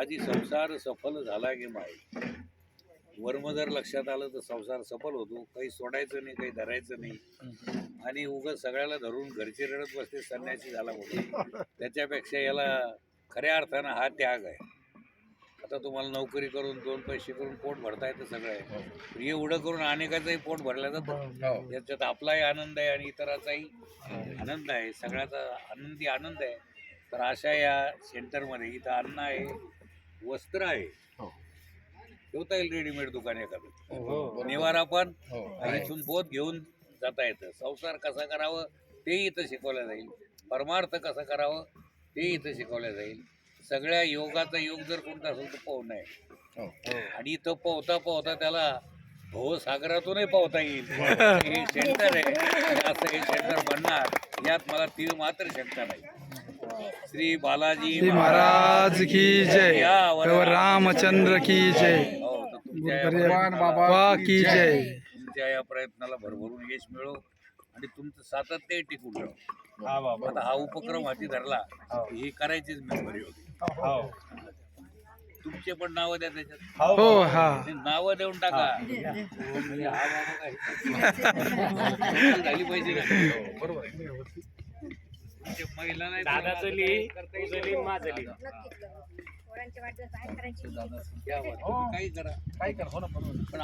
आधी संसार सफल झाला की माय वर्म जर लक्षात आलं तर संसार सफल होतो. काही सोडायचं नाही काही धरायचं नाही. आणि उगाच सगळ्याला धरून घरचे रडत बसते संन्यासी झाला म्हणून. त्याच्यापेक्षा याला खऱ्या अर्थानं हा त्याग आहे. आता तुम्हाला नोकरी करून दोन पैसे करून पोट भरता येतं सगळं. आहे हे एवढं करून अनेकाचंही पोट भरलं जातं. हो. याच्यात आपलाही आनंद आहे आणि इतराचाही आनंद आहे. सगळ्याचा आनंदी आनंद आहे. तर अशा या सेंटरमध्ये इथं अन्न आहे. वस्त्र आहे. हो. ठेवता येईल रेडीमेड दुकान एखादं. हो निवारा पण हो. आणि इथून बोध घेऊन जाता येतं. संसार कसा करावं ते इथं शिकवलं जाईल. परमार्थ कसा करावं ते इथं शिकवलं जाईल. सगळ्या योगाचा योग जर कोणता असेल तर पोहणं आहे हो. आणि इथं पोहता पोहता त्याला भवसागरातूनही पोहता येईल. हे. सेंटर आहे. असं हे सेंटर बनणार यात मला तीळ मात्र शंका नाही. श्री बालाजी श्री महाराज की जय और रामचंद्र की जय। हो, बाबा की जय तुमच्या या प्रयत्नाला भरभरून यश मिळो आणि तुमचं सातत्य टिकून राहो. आता हा उपक्रम हाती धरला ही. करायचीच मेमरी होती. तुमचे पण नावं द्या त्याच्यात. हो हा. नावं देऊन टाका. म्हणजे हा बाबा झाली पाहिजे ना बरोबर महिला नाही दादाचं लिही तुझं लिही माझं लिही या बा, तुम्ही काही करा काय कर हो ना बरोबर. पण